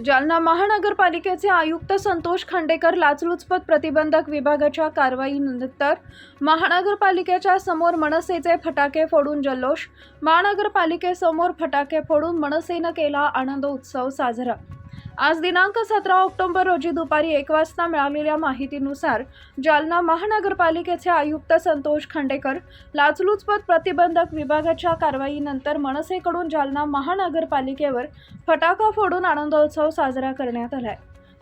जालना महानगरपालिकेचे आयुक्त संतोष खांडेकर लाचलुचपत प्रतिबंधक विभागाच्या कारवाईनंतर महानगरपालिकेच्या समोर मनसेचे फटाके फोडून जल्लोष महानगरपालिकेसमोर फटाके फोडून मनसेनं केला आनंद उत्सव साजरा. आज दिनांक सतरा ऑक्टोबर रोजी दुपारी एक वाजता मिळालेल्या माहितीनुसार जालना महानगरपालिकेचे आयुक्त संतोष खांडेकर लाचलुचपत प्रतिबंधक विभागाच्या कारवाईनंतर मनसेकडून जालना महानगरपालिकेवर फटाका फोडून आनंदोत्सव साजरा करण्यात आलाय.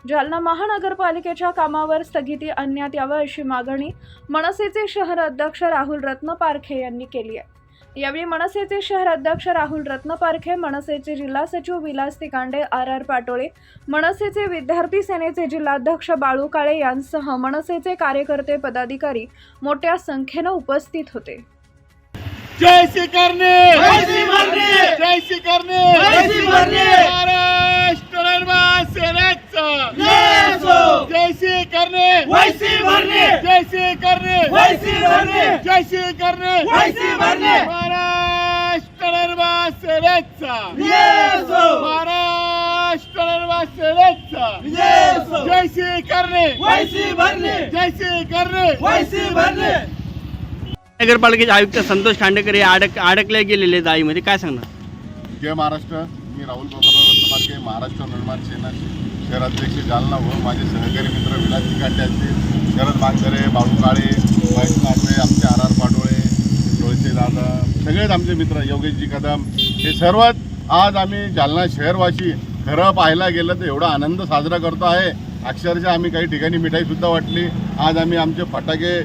जालना महानगरपालिकेच्या कामावर स्थगिती आणण्यात यावं अशी मागणी मनसेचे शहर अध्यक्ष राहुल रत्नपारखे यांनी केली आहे. यावेळी मनसेचे शहर अध्यक्ष राहुल रत्नपारखे मनसेचे जिल्हा सचिव विलास तिकांडे आर आर पाटोळे मनसेचे विद्यार्थी सेनेचे जिल्हाध्यक्ष बाळू काळे यांसह मनसेचे कार्यकर्ते पदाधिकारी मोठ्या संख्येनं उपस्थित होते. जय श्री करणे! जय श्री करणे! जय श्री करणे! महाराष्ट्र निर्माण सेनेचा जय असो! जय श्री करणे वैसी भरणे करणे! वैसी भरणे करणे! वैसी भरणे महाराष्ट्र! महाराष्ट्र करणे! वैसी भरणे करणे! वैसी भरणे नगरपालिकेचे आयुक्त संतोष खांडेकर हे अडक अडकले गेलेले जाळीमध्ये. काय सांगणार? जय महाराष्ट्र. मी राहुल रत्नमार्के महाराष्ट्र निर्माण सेना शहराध्यक्ष जालना व माझे सहकारी मित्र विलास तिकांडे असतील शरद बांगरे बाळू काळे महेश नागरे आमचे आर आर पाटोळे जोळसे दादा सगळेच आमचे मित्र योगेशजी कदम. हे सर्वच आज आम्ही जालना शहरवासी खरं पाहायला गेलं तर एवढा आनंद साजरा करतो आहे. अक्षरशः आम्ही काही ठिकाणी मिठाईसुद्धा वाटली. आज आम्ही आमचे फटाके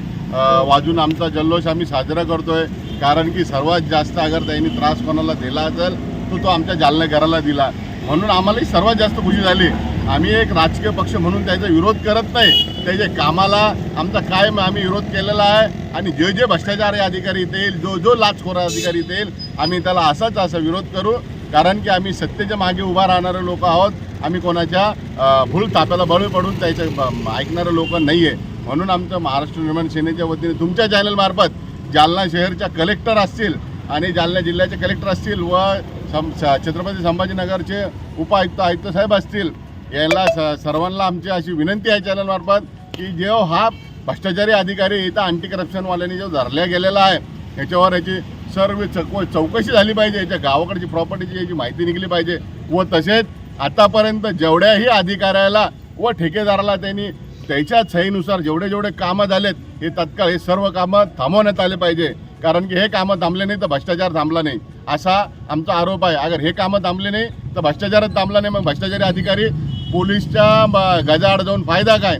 वाजून आमचा जल्लोष आम्ही साजरा करतोय. कारण की सर्वात जास्त अगर त्यांनी त्रास कोणाला दिला असेल तो तो आमच्या जालनेकराला दिला. म्हणून आम्हालाही सर्वात जास्त खुशी झाली. आम्ही एक राजकीय पक्ष म्हणून त्याचा विरोध करत नाही. त्याच्या कामाला आमचा कायम आम्ही विरोध केलेला आहे आणि जे जे भ्रष्टाचारी अधिकारी इथे येईल जो जो लाचखोर अधिकारी इथे येईल आम्ही त्याला असाच असा विरोध करू. कारण की आम्ही सत्तेच्या मागे उभा राहणारे लोक आहोत. आम्ही कोणाच्या भूल ताप्याला बळी पडून त्याच्या ऐकणारे लोक नाही आहे म्हणून आमचं महाराष्ट्र निर्माण सेनेच्या वतीने तुमच्या चॅनलमार्फत जालना शहरच्या कलेक्टर असतील आणि जालना जिल्ह्याचे कलेक्टर असतील व सं छत्रपती संभाजीनगरचे उपायुक्त आयुक्त साहेब असतील याला स सर्वांना आमची अशी विनंती आहे चॅनलमार्फत की जो हो, हा भ्रष्टाचारी अधिकारी इथं अँटी करप्शनवाल्यांनी जो धरल्या गेलेला आहे याच्यावर याची सर्व चौक चौकशी झाली पाहिजे याच्या गावाकडची प्रॉपर्टीची याची माहिती निघली पाहिजे. व तसेच आतापर्यंत जेवढ्याही अधिकाऱ्याला व ठेकेदाराला त्यांनी त्याच्या सहीनुसार जेवढे जेवढे कामं झालेत हे तत्काळ हे सर्व कामं थांबवण्यात आले पाहिजे. कारण की हे कामं थांबले नाही तर भ्रष्टाचार थांबला नाही. असा आमचा आरोप आहे. अगर हे कामं थांबले नाही तर भ्रष्टाचारच थांबला नाही. मग भ्रष्टाचारी अधिकारी पोलीसच्या ब- गजाआड जाऊन फायदा काय?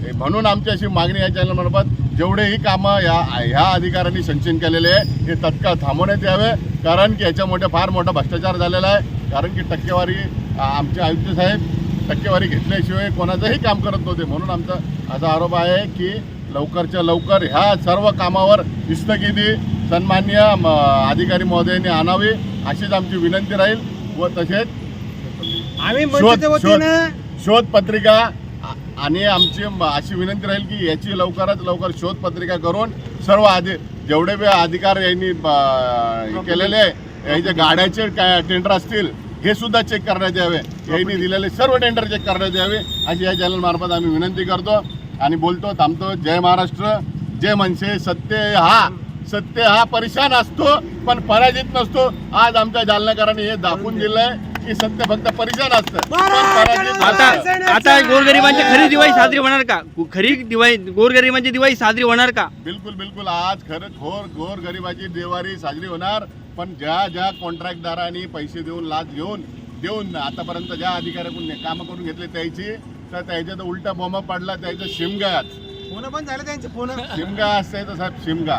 हे म्हणून आमची अशी मागणी या चॅनलमार्फत. जेवढेही कामं या ह्या अधिकाऱ्यांनी संचन केलेले आहे हे तत्काळ थांबवण्यात यावे. कारण की याच्यामुळे फार मोठा भ्रष्टाचार झालेला आहे. कारण की टक्केवारी आमचे आयुक्त साहेब टक्केवारी घेतल्याशिवाय कोणाचंही काम करत नव्हते. म्हणून आमचा असा आरोप आहे की लवकरच्या लवकर ह्या सर्व कामावर स्थगिती सन्मान्य म, अधिकारी महोदयांनी आणावी अशीच आमची विनंती राहील. व तसेच आम्ही शोध पत्रिका आ- आणि आमची म- अशी विनंती राहील की याची लवकरात लवकर शोध पत्रिका करून सर्व अधि जेवढे बी अधिकार यांनी ब- केलेले आहे याचे गाड्याचे काय टेंडर असतील हे सुद्धा चेक करण्यात यावे. यांनी दिलेले सर्व टेंडर चेक करण्यात यावे. अशी या चॅनल मार्फत आम्ही विनंती करतो आणि बोलतो थांबतो. जय महाराष्ट्र जय मनसे. सत्य हा सत्य हा परेशान असतो पण पराजित नसतो. आज आमच्या जालनाकरांनी हे दाखवून दिलंय. की सत्य फक्त परेशान असतं आता गोरगरिबांची खरी दिवाळी साजरी होणार का? खरी दिवाळी गोरगरिबांची दिवाळी साजरी होणार का? बिलकुल बिलकुल. आज खरं घोर घोर गरिबाची देवारी साजरी होणार पण ज्या ज्या कॉन्ट्रॅक्टदारांनी पैसे देऊन लाच घेऊन देऊन आतापर्यंत ज्या अधिकाऱ्याकडून कामं करून घेतले त्याची तर त्याच्यात उलटा बॉम्ब पडला त्याचं शिमगा. फोन पण झाले त्यांचे फोन. शिमगा असते तर साहेब शिमगा.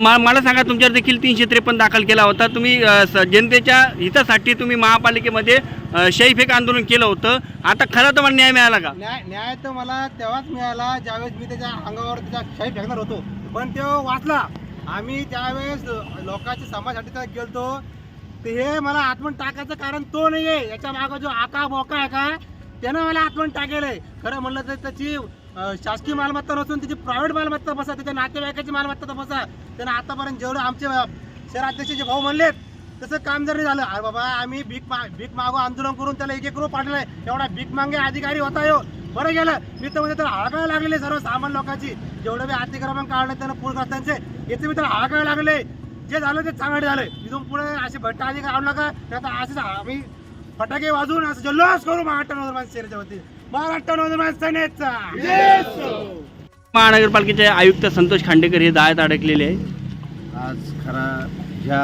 मा- मला सांगा तुमच्यावर देखील तीनशे त्रेपन्न दाखल केला होता. तुम्ही जनतेच्या हितासाठी तुम्ही महापालिकेमध्ये शैफेक आंदोलन केलं होतं. आता खरं तर मला न्याय मिळाला का? न्याय न्याय तर मला तेव्हाच मिळाला ज्यावेळेस मी त्याच्या अंगावर त्याच्या शाही फेकणार होतो. पण तो वाचला. आम्ही त्यावेळेस लोकांच्या समाजासाठी तर गेलतो. ते हे मला आत्मन टाकायचं कारण तो नाही आहे याच्या मागं जो आका बोका आहे का त्यानं मला आत्मन टाकेलंय खरं म्हणलं तर त्याची शासकीय मालमत्ता नसून त्याची प्रायव्हेट मालमत्ता बसा त्याच्या नातेवाईकाची मालमत्ता तर बसा. त्यानं आतापर्यंत जेवढं आमचे शहराध्यक्ष जे भाऊ म्हणलेत तसं काम जर नाही झालं अरे बाबा आम्ही भीक मा भीक मागो आंदोलन करून त्याला एक एक रुपये पाठवलंय एवढा भीक मागे अधिकारी होता हो बरं गेलं. मी तर म्हणजे त्याला हळकायला लागलेले सर्व सामान लोकांची. जेवढं बी अतिक्रमण काढलं त्यांना पूरग्रस्तांचे याचे मी त्याला हळकायला लागले. जे झालं ते चांगलं झालं. इथून पुढे असे भट्ट आधी आणू नका. नाही तर असेच आम्ही फटाके वाजवून असं जल्लोष करू महाराष्ट्र नवनिर्माण सेनेच्या वतीने. महाराष्ट्र नवनिर्माण सेनेचा महानगरपालिकेचे आयुक्त संतोष खांडेकर हे जाळ्यात अडकलेले आहे आज खरा ज्या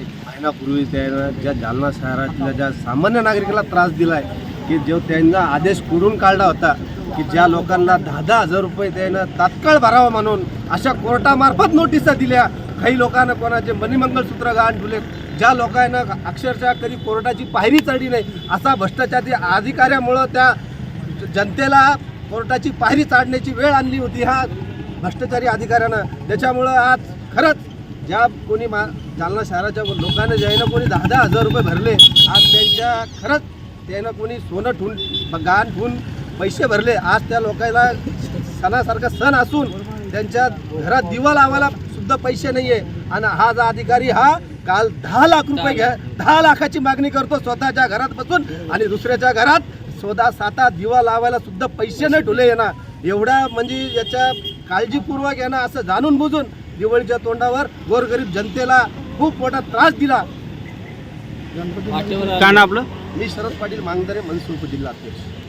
एक महिनापूर्वी त्यानं ज्या जालना शहरातल्या ज्या सामान्य नागरिकाला त्रास दिलाय की जो त्यांचा आदेश करून काढला होता की ज्या लोकांना दहा दहा हजार रुपये त्यानं तात्काळ भरावा म्हणून अशा कोर्टामार्फत नोटिसा दिल्या काही लोकांना कोणाचे मणिमंगलसूत्र गहाण ठेवले ज्या लोकांना अक्षरशः कधी कोर्टाची पायरी चढली नाही असा भ्रष्टाचारी अधिकाऱ्यामुळं त्या जनतेला कोर्टाची पायरी चाडण्याची वेळ आणली होती हा भ्रष्टाचारी अधिकाऱ्यानं. त्याच्यामुळं आज खरंच ज्या कोणी मा जालना शहराच्या लोकांना ज्यानं कोणी दहा दहा हजार रुपये भरले आज त्यांच्या खरंच त्यानं कोणी सोनं ठून गाण ठून पैसे भरले. आज त्या लोकांना सणासारखा सण असून त्यांच्या घरात दिवा लावायला सुद्धा पैसे नाही आहे आणि हा जो अधिकारी हा काल दहा लाख रुपये घ्या दहा लाखाची मागणी करतो स्वतःच्या घरात बसून आणि दुसऱ्याच्या घरात स्वतः साता दिवा लावायला सुद्धा पैसे नाही ठुले येणार एवढा म्हणजे याच्या काळजीपूर्वक यानं असं जाणून बुजून दिवाळीच्या तोंडावर गोरगरीब जनतेला खूप मोठा त्रास दिला. का ना आपलं? मी शरद पाटील मांगदरे मनसुख जिल्हा अध्यक्ष.